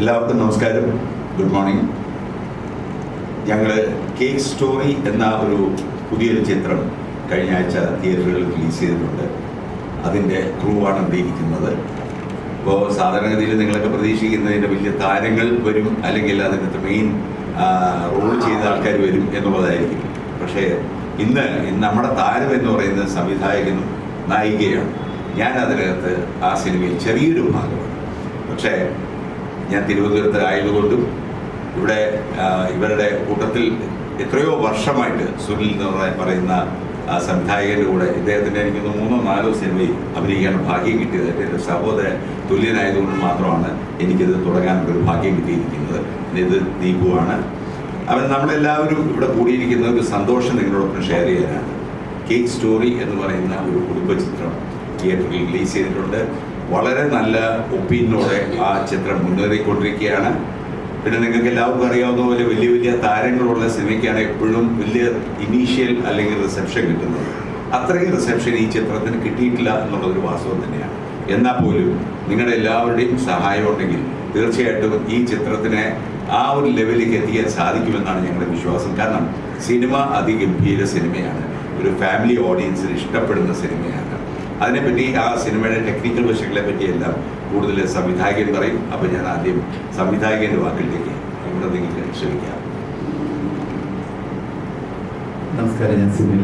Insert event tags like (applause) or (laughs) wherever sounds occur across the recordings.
എല്ലാവർക്കും നമസ്കാരം. Good morning ഞങ്ങൾ കേക്ക് സ്റ്റോറി എന്ന ഒരു പുതിയൊരു ചിത്രം കഴിഞ്ഞ ആഴ്ച തിയേറ്ററുകളിൽ റിലീസ് ചെയ്തിട്ടുണ്ട്. അതിന്റെ ക്രൂവാണ് ഇവിടെ ഇരിക്കുന്നത്. ഇപ്പോൾ സാധാരണഗതിയിൽ നിങ്ങളൊക്കെ പ്രതീക്ഷിക്കുന്നതിന്റെ വലിയ താരങ്ങൾ വരും അല്ലെങ്കിൽ അതിനകത്ത് മെയിൻ റോൾ ചെയ്ത ആൾക്കാർ വരും എന്നുള്ളതായിരിക്കും. പക്ഷേ ഇന്ന് നമ്മുടെ താരം എന്ന് പറയുന്നത് സംവിധായകനും നായികയാണ്. ഞാൻ അതിനകത്ത് ആ സിനിമയിൽ ചെറിയൊരു ഭാഗമാണ്. പക്ഷേ ഞാൻ തിരുവനന്തപുരത്ത് ആയതുകൊണ്ടും ഇവിടെ ഇവരുടെ കൂട്ടത്തിൽ എത്രയോ വർഷമായിട്ട് സുനിൽ എന്ന് പറയുന്ന സംവിധായകന്റെ കൂടെ ഇദ്ദേഹത്തിന്റെ എനിക്കൊന്ന് മൂന്നോ നാലോ സിനിമയിൽ അഭിനയിക്കാൻ ഭാഗ്യം കിട്ടിയത്. എന്റെ ഒരു സഹോദര തുല്യനായതുകൊണ്ട് മാത്രമാണ് എനിക്കിത് തുടങ്ങാനുള്ള ഒരു ഭാഗ്യം കിട്ടിയിരിക്കുന്നത്. ഇത് ദീപുവാണ്. അവൻ നമ്മളെല്ലാവരും ഇവിടെ കൂടിയിരിക്കുന്ന ഒരു സന്തോഷം നിങ്ങളോടൊപ്പം ഷെയർ ചെയ്യാനാണ്. കേക്ക് സ്റ്റോറി എന്ന് പറയുന്ന ഒരു കുടുംബ ചിത്രം തിയേറ്ററിൽ റിലീസ് ചെയ്തിട്ടുണ്ട്. വളരെ നല്ല ഒപ്പീനിയനോടെ ആ ചിത്രം മുന്നേറിക്കൊണ്ടിരിക്കുകയാണ്. പിന്നെ നിങ്ങൾക്ക് എല്ലാവർക്കും അറിയാവുന്ന പോലെ വലിയ വലിയ താരങ്ങളുള്ള സിനിമയ്ക്കാണ് എപ്പോഴും വലിയ ഇനീഷ്യൽ അല്ലെങ്കിൽ റിസപ്ഷൻ കിട്ടുന്നത്. അത്രയും റിസപ്ഷൻ ഈ ചിത്രത്തിന് കിട്ടിയിട്ടില്ല എന്നുള്ളതൊരു വാസ്തവം തന്നെയാണ്. എന്നാൽ പോലും നിങ്ങളുടെ എല്ലാവരുടെയും സഹായം ഉണ്ടെങ്കിൽ തീർച്ചയായിട്ടും ഈ ചിത്രത്തിനെ ആ ഒരു ലെവലിലേക്ക് എത്തിക്കാൻ സാധിക്കുമെന്നാണ് ഞങ്ങളുടെ വിശ്വാസം. കാരണം സിനിമ അതിഗംഭീര സിനിമയാണ്. ഒരു ഫാമിലി ഓഡിയൻസിന് ഇഷ്ടപ്പെടുന്ന സിനിമയാണ്. അതിനെപ്പറ്റി ആ സിനിമയുടെ ടെക്നിക്കൽ വശങ്ങളെ പറ്റിയെല്ലാം കൂടുതൽ സംവിധായകൻ പറയും. അപ്പോൾ ഞാൻ ആദ്യം സംവിധായകന്റെ വാക്കിലേക്ക് ഇവിടെ നിങ്ങൾക്ക് ക്ഷമിക്കാം നമസ്കാരം ഞാൻ സിനിമ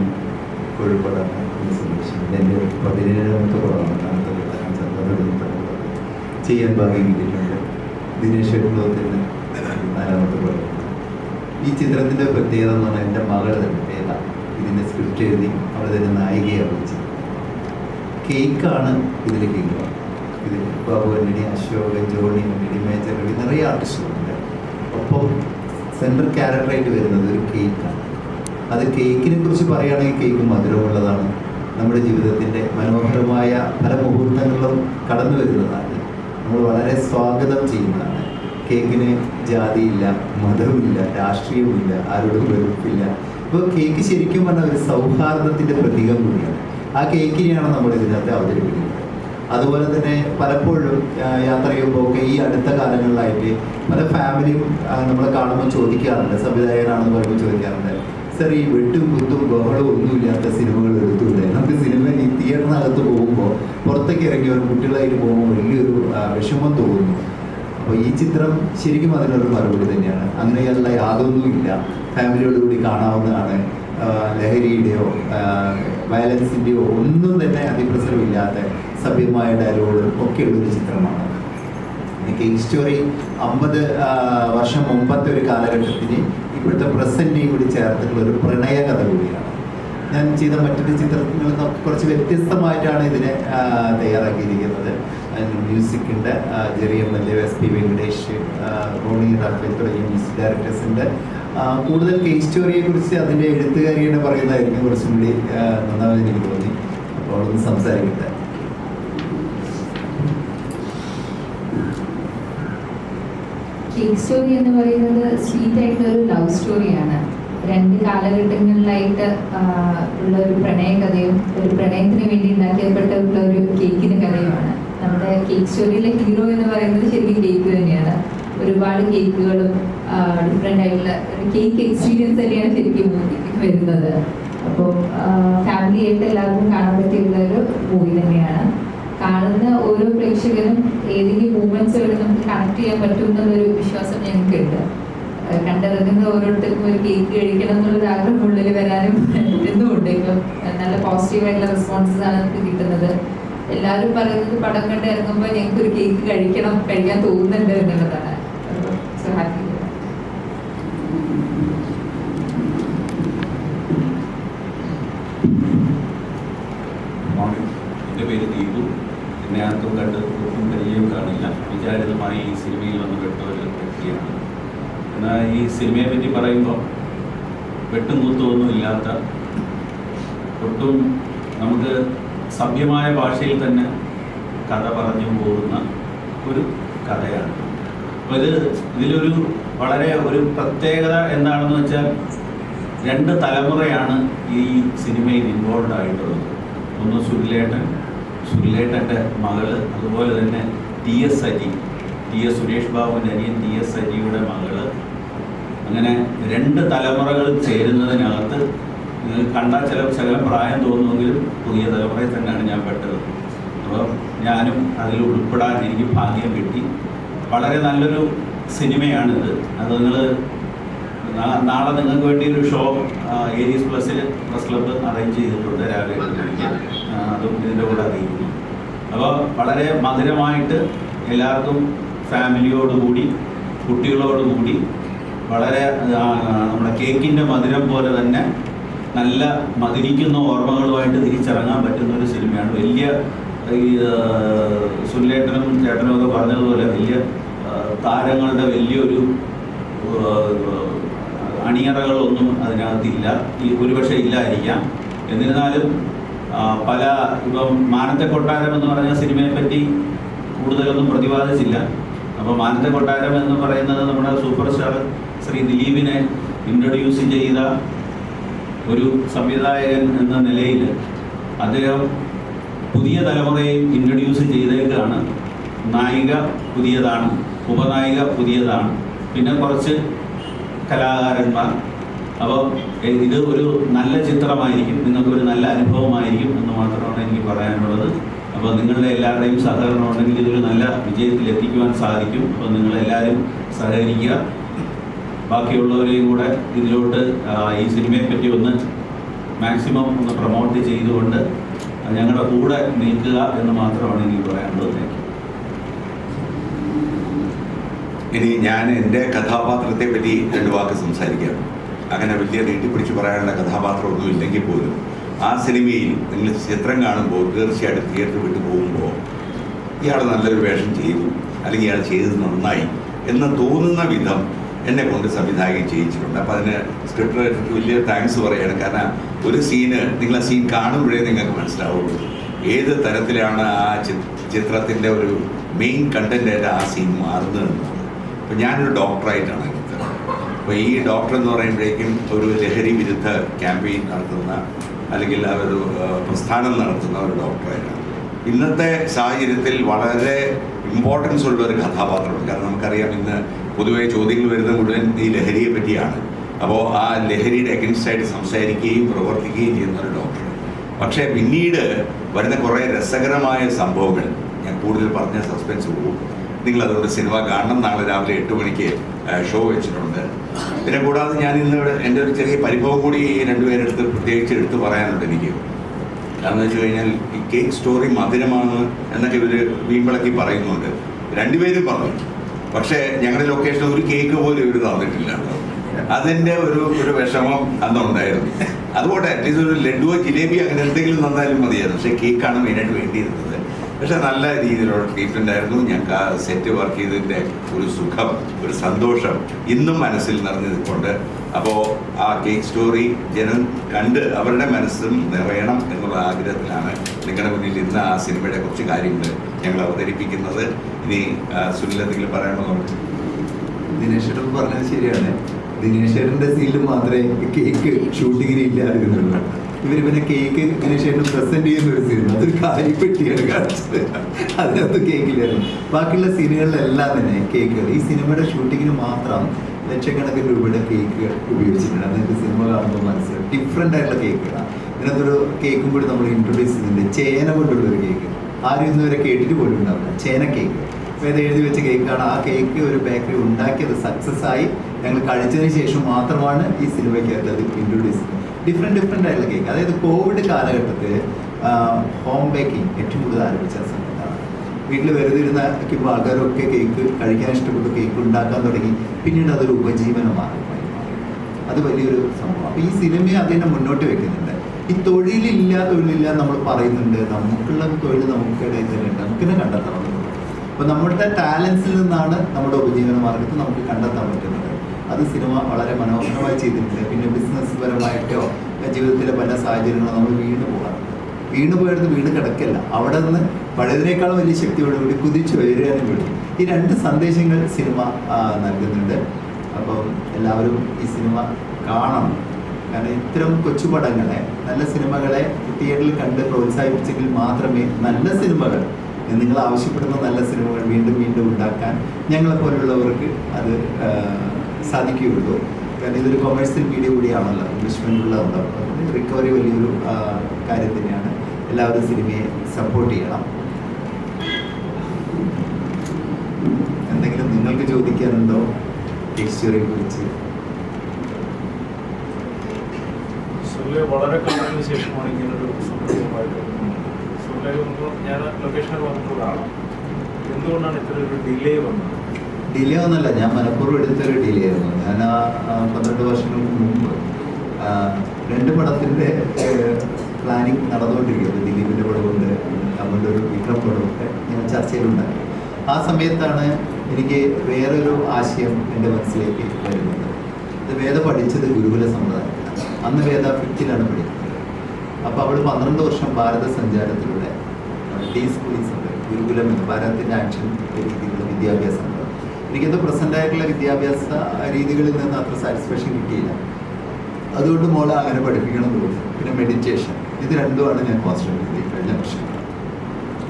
ചെയ്യാൻ ഭാഗ്യം കിട്ടിയിട്ടുണ്ട് ദിനേശ് കുടുംബത്തിന്റെ നാലാമത്തെ പടം ഈ ചിത്രത്തിന്റെ പ്രത്യേകത എന്ന് പറഞ്ഞാൽ എന്റെ മകൾ തന്നെ ഇതിന്റെ സ്ക്രിപ്റ്റ് എഴുതി അവൾ തന്നെ നായികയെ അഭിനയിച്ചത് കേക്കാണ് ഇതിൽ കേക്ക് ഇതിൽ ബാബു ആന്റണി അശോക് ജോണി ആന്റണി മേജർ രവി നിറയെ ആർട്ടിസ്റ്റുകളുണ്ട്. ഒപ്പം സെൻട്രൽ ക്യാരക്ടറായിട്ട് വരുന്നത് ഒരു കേക്കാണ്. അത് കേക്കിനെ കുറിച്ച് പറയുകയാണെങ്കിൽ കേക്ക് മധുരമുള്ളതാണ്. നമ്മുടെ ജീവിതത്തിന്റെ മനോഹരമായ പല മുഹൂർത്തങ്ങളിലും കടന്നു വരുന്നതാണ്. നമ്മൾ വളരെ സ്വാഗതം ചെയ്യുന്നതാണ്. കേക്കിന് ജാതിയില്ല മതവുമില്ല രാഷ്ട്രീയമില്ല ആരോടും വെറുപ്പില്ല. ഇപ്പോൾ കേക്ക് ശരിക്കും പറഞ്ഞാൽ ഒരു സൗഹാർദ്ദത്തിന്റെ പ്രതീകം കൂടിയാണ്. ആ കേക്കിനെയാണ് നമ്മൾ ഇതിനകത്ത് അവതരിപ്പിക്കുന്നത്. അതുപോലെ തന്നെ പലപ്പോഴും യാത്ര ചെയ്യുമ്പോൾ ഒക്കെ ഈ അടുത്ത കാലങ്ങളിലായിട്ട് പല ഫാമിലിയും നമ്മൾ കാണുമ്പോൾ ചോദിക്കാറുണ്ട് സംവിധായകനാണെന്ന് പറയുമ്പോൾ ചോദിക്കാറുണ്ട് സർ ഈ വെട്ടും കുത്തും ബഹളവും ഒന്നുമില്ലാത്ത സിനിമകൾ എടുത്തൂടെ നമുക്ക് സിനിമ ഈ തിയേറ്ററിനകത്ത് പോകുമ്പോൾ പുറത്തേക്ക് ഇറങ്ങി ഒരു കുട്ടികളായിട്ട് പോകുമ്പോൾ വലിയൊരു വിഷമം തോന്നുന്നു. അപ്പോൾ ഈ ചിത്രം ശരിക്കും അതിനൊരു മറുപടി തന്നെയാണ്. അങ്ങനെയുള്ള യാതൊന്നുമില്ല. ഫാമിലിയോടുകൂടി കാണാവുന്നതാണ് ലഹരിയുടെയോ വയലൻസിന്റെയോ ഒന്നും തന്നെ അതിപ്രസരമില്ലാത്ത സഭ്യമായ ഡയലോഗുകളും ഒക്കെയുള്ളൊരു ചിത്രമാണ്. കേക്ക് സ്റ്റോറി അമ്പത് വർഷം മുമ്പത്തെ ഒരു കാലഘട്ടത്തിന് ഇപ്പോഴത്തെ പ്രസന്റിനെയും കൂടി ചേർത്തിട്ടുള്ള ഒരു പ്രണയ കഥ കൂടിയാണ്. ഞാൻ ചെയ്ത മറ്റൊരു ചിത്രങ്ങളിൽ നിന്നൊക്കെ കുറച്ച് വ്യത്യസ്തമായിട്ടാണ് ഇതിനെ തയ്യാറാക്കിയിരിക്കുന്നത്. മ്യൂസിക്കിന്റെ മ്യൂസിക് ഉണ്ട്. ആ, Jerry M L A S P Venkatesh Rony Raphael തുടങ്ങിയ മ്യൂസിക് ഡയറക്ടേഴ്സ് ഉണ്ട്. ആ, കൂടുതൽ കേസ് സ്റ്റോറിയെ കുറിച്ച് അതിന്റെ എഴുത്തുകാരിയുടെ പറയുന്നതായിരിക്കും കുറച്ചും കൂടി നന്നാവാൻ എനിക്ക് തോന്നി. അപ്പോൾ ഒന്ന് സംസാരിക്കട്ടെ. കേക്ക് സ്റ്റോറി എന്ന് പറയുന്നത് സ്വീറ്റ് ആയിട്ടുള്ള ഒരു ലവ് സ്റ്റോറിയാണ് രണ്ട് കാലഘട്ടങ്ങളിലായിട്ട് ഉള്ള ഒരു പ്രണയകഥയും ഒരു പ്രണയത്തിന് വേണ്ടി ഉണ്ടാക്കിയപ്പെട്ടുള്ള ഒരു കേക്കിന്റെ കഥയുമാണ്. നമ്മുടെ കേക്ക് സ്റ്റോറിയിലെ ഹീറോ എന്ന് പറയുന്നത് ശരിക്കും കേക്ക് തന്നെയാണ്. ഒരുപാട് കേക്കുകളും ഡിഫറെന്റ് ആയിട്ടുള്ള കേക്ക് എക്സ്പീരിയൻസ് തന്നെയാണ് ശരിക്കും വരുന്നത്. അപ്പോൾ ഫാമിലി ആയിട്ട് എല്ലാവർക്കും കാണാൻ പറ്റിയുള്ള ഒരു മൂവി തന്നെയാണ്. കാണുന്ന ഓരോ പ്രേക്ഷകനും ഏതെങ്കിലും മൂവ്മെന്റ്സ് വരെ നമുക്ക് കണക്ട് ചെയ്യാൻ പറ്റും എന്നുള്ളൊരു വിശ്വാസം ഞങ്ങൾക്കുണ്ട് കണ്ടിറങ്ങുന്ന ഓരോരുത്തർക്കും ഒരു കേക്ക് കഴിക്കണം എന്നുള്ളൊരു ആഗ്രഹം ഉള്ളിൽ വരാനും എന്നുമുണ്ട് ഇപ്പം നല്ല പോസിറ്റീവ് ആയിട്ടുള്ള റെസ്പോൺസസ് ആണ് നമുക്ക് കിട്ടുന്നത്. എല്ലാവരും പറയുന്നത് പടം കണ്ട് ഇറങ്ങുമ്പോൾ ഞങ്ങൾക്ക് ഒരു കേക്ക് കഴിക്കണം കഴിക്കാൻ തോന്നുന്നുണ്ട് എന്നുള്ളതാണ് സോ ഹാപ്പി മോർണിംഗ് എന്റെ പേര് ദീപു ആർക്കും കണ്ട് ഒട്ടും പരിചയം കാണില്ല. വിചാരിതമായി ഈ സിനിമയിൽ വന്ന് പെട്ട ഒരു വ്യക്തിയാണ്. എന്നാൽ ഈ സിനിമയെ പറ്റി പറയുമ്പോൾ വെട്ടുംകൂത്തൊന്നും ഇല്ലാത്ത ഒട്ടും നമുക്ക് സഭ്യമായ ഭാഷയിൽ തന്നെ കഥ പറഞ്ഞു പോകുന്ന ഒരു കഥയാണ്. അപ്പോൾ ഇത് ഇതിലൊരു വളരെ ഒരു പ്രത്യേകത എന്താണെന്ന് വെച്ചാൽ രണ്ട് തലമുറയാണ് ഈ സിനിമയിൽ ഇൻവോൾവ് ആയിട്ടുള്ളത്. ഒന്ന് സുരിലേട്ടൻ സുരിലേട്ടന്റെ മകൾ അതുപോലെ തന്നെ T S Ari T S Suresh ബാബുവിന്റെ അനിയൻ ടി എസ് അരിയുടെ മകൾ. അങ്ങനെ രണ്ട് തലമുറകൾ ചേരുന്നതിനകത്ത് കണ്ടാൽ ചില ചില പ്രായം തോന്നുമെങ്കിലും പുതിയ തലമുറയിൽ തന്നെയാണ് ഞാൻ പെട്ടത്. അപ്പോൾ ഞാനും അതിൽ ഉൾപ്പെടാൻ എനിക്ക് ഭാഗ്യം കിട്ടി. വളരെ നല്ലൊരു സിനിമയാണിത്. അത് നിങ്ങൾ നാളെ നിങ്ങൾക്ക് വേണ്ടി ഒരു ഷോ ഏരീസ് പ്ലസ്സിൽ പ്രസ് ക്ലബ്ബ് അറേഞ്ച് ചെയ്തിട്ടുണ്ട് രാവിലെ അതും ഇതിന്റെ കൂടെ അറിയിക്കുന്നു. അപ്പോൾ വളരെ മധുരമായിട്ട് എല്ലാവർക്കും ഫാമിലിയോടുകൂടി കുട്ടികളോടുകൂടി വളരെ നമ്മുടെ കേക്കിന്റെ മധുരം പോലെ തന്നെ നല്ല മധുരിക്കുന്ന ഓർമ്മകളുമായിട്ട് തിരിച്ചിറങ്ങാൻ പറ്റുന്ന ഒരു സിനിമയാണ്. വലിയ ഈ സുല്ലേട്ടനും ചേട്ടനും ഒക്കെ പറഞ്ഞതുപോലെ വലിയ താരങ്ങളുടെ വലിയൊരു അണിയറകളൊന്നും അതിനകത്തില്ല. ഈ ഒരുപക്ഷെ ഇല്ലായിരിക്കാം എന്നിരുന്നാലും പല ഇപ്പം മാനത്തെ കൊട്ടാരം എന്ന് പറഞ്ഞ സിനിമയെ പറ്റി കൂടുതലൊന്നും പ്രതിപാദിച്ചില്ല. അപ്പോൾ മാനത്തെ കൊട്ടാരം എന്ന് പറയുന്നത് നമ്മുടെ സൂപ്പർ സ്റ്റാർ ശ്രീ ദിലീപിനെ ഇൻട്രൊഡ്യൂസ് ചെയ്ത ഒരു സംവിധായകൻ എന്ന നിലയിൽ അദ്ദേഹം പുതിയ തലമുറയെ ഇൻട്രൊഡ്യൂസ് ചെയ്തേക്കാണ്. നായിക പുതിയതാണ് ഉപനായിക പുതിയതാണ്. പിന്നെ കുറച്ച് കലാകാരന്മാർ. അപ്പോൾ ഇത് ഒരു നല്ല ചിത്രമായിരിക്കും. നിങ്ങൾക്കൊരു നല്ല അനുഭവമായിരിക്കും എന്ന് മാത്രമാണ് എനിക്ക് പറയാനുള്ളത്. അപ്പോൾ നിങ്ങളുടെ എല്ലാവരുടെയും സഹകരണം ഉണ്ടെങ്കിൽ ഇതൊരു നല്ല വിജയത്തിൽ എത്തിക്കുവാൻ സാധിക്കും. അപ്പോൾ നിങ്ങളെല്ലാവരും സഹകരിക്കുക. ബാക്കിയുള്ളവരെയും കൂടെ ഇതിലോട്ട് ഈ സിനിമയെ പറ്റി ഒന്ന് മാക്സിമം ഒന്ന് പ്രൊമോട്ട് ചെയ്തുകൊണ്ട് ഞങ്ങളുടെ കൂടെ നിൽക്കുക എന്ന് മാത്രമാണ് എനിക്ക് പറയാനുള്ളത്. ഇനി ഞാൻ എന്റെ കഥാപാത്രത്തെ പറ്റി രണ്ട് വാക്ക് സംസാരിക്കാം. അങ്ങനെ വലിയ നീട്ടിപ്പിടിച്ച് പറയാനുള്ള കഥാപാത്രമൊന്നും ഇല്ലെങ്കിൽ പോലും ആ സിനിമയിൽ നിങ്ങൾ ചിത്രം കാണുമ്പോൾ തീർച്ചയായിട്ടും തിയേറ്റർ വിട്ടു പോകുമ്പോൾ ഇയാൾ നല്ലൊരു വേഷം ചെയ്തു അല്ലെങ്കിൽ ഇയാൾ ചെയ്തത് നന്നായി എന്ന് തോന്നുന്ന വിധം എന്നെ കൊണ്ട് സംവിധായകൻ ചെയ്യിച്ചിട്ടുണ്ട്. അപ്പോൾ അതിന് സ്ക്രിപ്റ്റ് റൈറ്റർക്ക് വലിയ താങ്ക്സ് പറയുകയാണ് കാരണം ഒരു സീന് നിങ്ങൾ ആ സീൻ കാണുമ്പോഴേ നിങ്ങൾക്ക് മനസ്സിലാവുള്ളൂ. ഏത് തരത്തിലാണ് ആ ചിത്രത്തിന്റെ ഒരു മെയിൻ കണ്ടന്റായിട്ട് ആ സീൻ മാറുന്നത് എന്നുള്ളത് അപ്പോൾ ഞാനൊരു ഡോക്ടറായിട്ടാണ് അപ്പോൾ ഈ ഡോക്ടർ എന്ന് പറയുമ്പോഴേക്കും ഒരു ലഹരി വിരുദ്ധ ക്യാമ്പയിൻ നടത്തുന്ന അല്ലെങ്കിൽ ഒരു പ്രസ്ഥാനം നടത്തുന്ന ഒരു ഡോക്ടറായിരുന്നു ഇന്നത്തെ സാഹചര്യത്തിൽ വളരെ ഇമ്പോർട്ടൻസ് ഉള്ള ഒരു കഥാപാത്രമാണ് കാരണം നമുക്കറിയാം ഇന്ന് പൊതുവെ ചോദ്യങ്ങൾ വരുന്ന മുഴുവൻ ഈ ലഹരിയെ പറ്റിയാണ്. അപ്പോൾ ആ ലഹരിയുടെ അഗൻസ്റ്റായിട്ട് സംസാരിക്കുകയും പ്രവർത്തിക്കുകയും ചെയ്യുന്ന ഒരു ഡോക്ടർ പക്ഷേ പിന്നീട് വരുന്ന കുറേ രസകരമായ സംഭവങ്ങൾ ഞാൻ കൂടുതൽ പറഞ്ഞ സസ്പെൻസ് പോകും. നിങ്ങൾ അതുകൊണ്ട് സിനിമ കാണണം. നാളെ രാവിലെ എട്ട് മണിക്ക് ഷോ വെച്ചിട്ടുണ്ട്. പിന്നെ കൂടാതെ ഞാൻ ഇന്ന് ഇവിടെ എന്റെ ഒരു ചെറിയ പരിഭവം കൂടി ഈ രണ്ടുപേരെടുത്ത് പ്രത്യേകിച്ച് എടുത്ത് പറയാനുണ്ട് എനിക്ക്. കാരണം വെച്ച് കഴിഞ്ഞാൽ ഈ കേക്ക് സ്റ്റോറി മധുരമാണ് എന്നൊക്കെ ഇവർ വീമ്പിളക്കി പറയുന്നുണ്ട്. രണ്ടുപേരും പറഞ്ഞു. പക്ഷേ ഞങ്ങളുടെ ലൊക്കേഷൻ ഒരു കേക്ക് പോലും ഇവർ തന്നിട്ടില്ല. അതിന്റെ ഒരു ഒരു വിഷമം അന്നുണ്ടായിരുന്നു. അതുകൊണ്ട് അറ്റ്ലീസ്റ്റ് ഒരു ലഡുവോ ജിലേബി അങ്ങനെ എന്തെങ്കിലും തന്നാലും മതിയായിരുന്നു. പക്ഷേ കേക്കാണ് മെയിനായിട്ട് വേണ്ടിയിരുന്നത്. പക്ഷെ നല്ല രീതിയിലുള്ള ട്രീറ്റ്മെന്റ് ആയിരുന്നു. ഞങ്ങൾക്ക് ആ സെറ്റ് വർക്ക് ചെയ്തതിന്റെ ഒരു സുഖം ഒരു സന്തോഷം ഇന്നും മനസ്സിൽ നിറഞ്ഞു നിൽപ്പുണ്ട് അപ്പോൾ ആ കേക്ക് സ്റ്റോറി ജനം കണ്ട് അവരുടെ മനസ്സും നിറയണം എന്നുള്ള ആഗ്രഹത്തിലാണ് നിങ്ങളുടെ മുന്നിൽ ഇന്ന് ആ സിനിമയുടെ കുറച്ച് കാര്യങ്ങൾ ഞങ്ങൾ അവതരിപ്പിക്കുന്നത്. ഇനി സുനിൽ എന്തെങ്കിലും പറയണമെന്നുണ്ട് ദിനേശ്വരൻ പറഞ്ഞത് ശരിയാണ്. ദിനേശ്വരന്റെ സീലിൽ മാത്രമേ കേക്ക് ഷൂട്ടിങ്ങിന് ഇല്ലാതിരുന്നുള്ളൂ. ഇവർ പിന്നെ കേക്ക് ശേഷം പ്രസന്റ് ചെയ്യുന്ന ഒരു സീൻ അതൊരു കാര്യപ്പെട്ടിയാണ് കാണിച്ചത്. അതിനകത്ത് കേക്കില്ലായിരുന്നു ബാക്കിയുള്ള സീനുകളിലെല്ലാം തന്നെ കേക്കുകൾ ഈ സിനിമയുടെ ഷൂട്ടിങ്ങിന് മാത്രം ലക്ഷക്കണക്കിന് രൂപയുടെ കേക്ക് ഉപയോഗിച്ചിട്ടുണ്ട്. അതായത് സിനിമ കാണുമ്പോൾ മനസ്സിലാവും ഡിഫറെന്റ് ആയിട്ടുള്ള കേക്കുകളാണ് ഇതിനകത്തൊരു കേക്കും കൂടി നമ്മൾ ഇൻട്രൊഡ്യൂസ് ചെയ്തിട്ടുണ്ട് ചേന കൊണ്ടുള്ള ഒരു കേക്ക് ആരും ഇന്നുവരെ കേട്ടിട്ട് പോലും ഉണ്ടാവില്ല. ചേന കേക്ക് ഇത് എഴുതി വെച്ച കേക്കാണ് ആ കേക്ക് ഒരു ബേക്കറി ഉണ്ടാക്കിയത്. സക്സസ് ആയി. ഞങ്ങൾ കഴിച്ചതിന് ശേഷം മാത്രമാണ് ഈ സിനിമയ്ക്കകത്ത് അത് ഇൻട്രൊഡ്യൂസ് ചെയ്യുന്നത്. ഡിഫറെന്റ് ഡിഫറെന്റ് ആയിട്ടുള്ള കേക്ക് അതായത് കോവിഡ് കാലഘട്ടത്തിൽ ഹോം ബേക്കിംഗ് ഏറ്റവും കൂടുതൽ ആരംഭിച്ച സമയത്താണ് വീട്ടിൽ വെറുതെ ഇരുന്ന ആൾക്കാരൊക്കെ കേക്ക് കഴിക്കാൻ ഇഷ്ടപ്പെട്ടു കേക്ക് ഉണ്ടാക്കാൻ തുടങ്ങി. പിന്നീട് അതൊരു ഉപജീവനമാണ് അത് വലിയൊരു സംഭവം അപ്പോൾ ഈ സിനിമയെ അതിനെ മുന്നോട്ട് വെക്കുന്നുണ്ട്. ഈ തൊഴിലില്ല തൊഴിലില്ല നമ്മൾ പറയുന്നുണ്ട് നമുക്കുള്ള തൊഴിൽ നമുക്കിടയിൽ തന്നെ നമുക്ക് തന്നെ കണ്ടെത്തണം. അപ്പോൾ നമ്മുടെ ടാലൻസിൽ നിന്നാണ് നമ്മുടെ ഉപജീവന മാർഗത്തിൽ നമുക്ക് കണ്ടെത്താൻ പറ്റുന്നത്. അത് സിനിമ വളരെ മനോഹരമായി ചെയ്തിട്ടുണ്ട്. പിന്നെ ബിസിനസ് പരമായിട്ടോ ജീവിതത്തിലെ പല സാഹചര്യങ്ങളും നമ്മൾ വീണ് പോകാറുണ്ട്. വീണ് പോയെടുത്ത് വീണ് കിടക്കല്ല. അവിടെ നിന്ന് പഴയതിനേക്കാളും വലിയ ശക്തിയോടുകൂടി കുതിച്ചു ഉയരാനും വേണ്ടി ഈ രണ്ട് സന്ദേശങ്ങൾ സിനിമ നൽകുന്നുണ്ട്. അപ്പം എല്ലാവരും ഈ സിനിമ കാണണം. കാരണം ഇത്തരം കൊച്ചുപടങ്ങളെ നല്ല സിനിമകളെ തിയേറ്ററിൽ കണ്ട് പ്രോത്സാഹിപ്പിച്ചെങ്കിൽ മാത്രമേ നല്ല സിനിമകൾ നിങ്ങൾ ആവശ്യപ്പെടുന്ന നല്ല സിനിമകൾ വീണ്ടും വീണ്ടും ഉണ്ടാക്കാൻ ഞങ്ങളെ പോലുള്ളവർക്ക് അത് സാധിക്കുകയുള്ളൂ. കാരണം ഇതൊരു കൊമേഴ്സ്യൽ മീഡിയ കൂടിയാണല്ലോ. ഇൻവെസ്റ്റ്മെന്റ് ഉള്ളതുകൊണ്ട് അതുകൊണ്ട് റിക്കവറി വലിയൊരു കാര്യം തന്നെയാണ്. എല്ലാവരും സിനിമയെ സപ്പോർട്ട് ചെയ്യണം. എന്തെങ്കിലും നിങ്ങൾക്ക് ചോദിക്കാനുണ്ടോ? ടെക്സ്ചറിനെ കുറിച്ച്. വളരെ കണ്ടതിന് ശേഷമാണ് ഇങ്ങനൊരു സംഭവമായിട്ട്. ഞാൻ ലൊക്കേഷനിൽ വന്നിട്ടുള്ളതാണ് എന്തുകൊണ്ടാണ് ഇത്ര ഒരു ഡിലേ വന്നത്? ഡിലേ ഒന്നല്ല ഞാൻ മനഃപൂർവം എടുത്തൊരു ഡിലേ ആയിരുന്നു. ഞാൻ ആ പന്ത്രണ്ട് വർഷങ്ങൾക്ക് മുമ്പ് രണ്ട് പടത്തിന്റെ പ്ലാനിങ് നടന്നുകൊണ്ടിരിക്കുന്നത് ദിലീപിന്റെ പടമുണ്ട് നമ്മളുടെ ഒരു വിക്രം പടമൊക്കെ ഞാൻ ചർച്ചയിലുണ്ടായി. ആ സമയത്താണ് എനിക്ക് വേറൊരു ആശയം എന്റെ മനസ്സിലേക്ക് വരുന്നത്. ഇത് വേദ പഠിച്ചത് ഗുരുകുല സമ്പ്രദായത്തിലാണ്. അന്ന് വേദ ഫിഫ്റ്റിലാണ് പഠിക്കുന്നത്. അപ്പോൾ അവൾ പന്ത്രണ്ട് വർഷം ഭാരത സഞ്ചാരത്തിലൂടെ ഡി ഉണ്ട് ഗുരുകുലം എന്ന് ഭാരതത്തിന്റെ ആക്ഷൻ വിദ്യാഭ്യാസം എനിക്കത് പ്രസന്റ് ആയിട്ടുള്ള വിദ്യാഭ്യാസ രീതികളിൽ നിന്ന് അത്ര സാറ്റിസ്ഫാക്ഷൻ കിട്ടിയില്ല. അതുകൊണ്ട് മോളെ അങ്ങനെ പഠിപ്പിക്കണം എന്ന് തോന്നി പിന്നെ മെഡിറ്റേഷൻ ഇത് രണ്ടുമാണ് ഞാൻ കോൺസെൻട്രേറ്റ് ചെയ്തത് കഴിഞ്ഞ വർഷം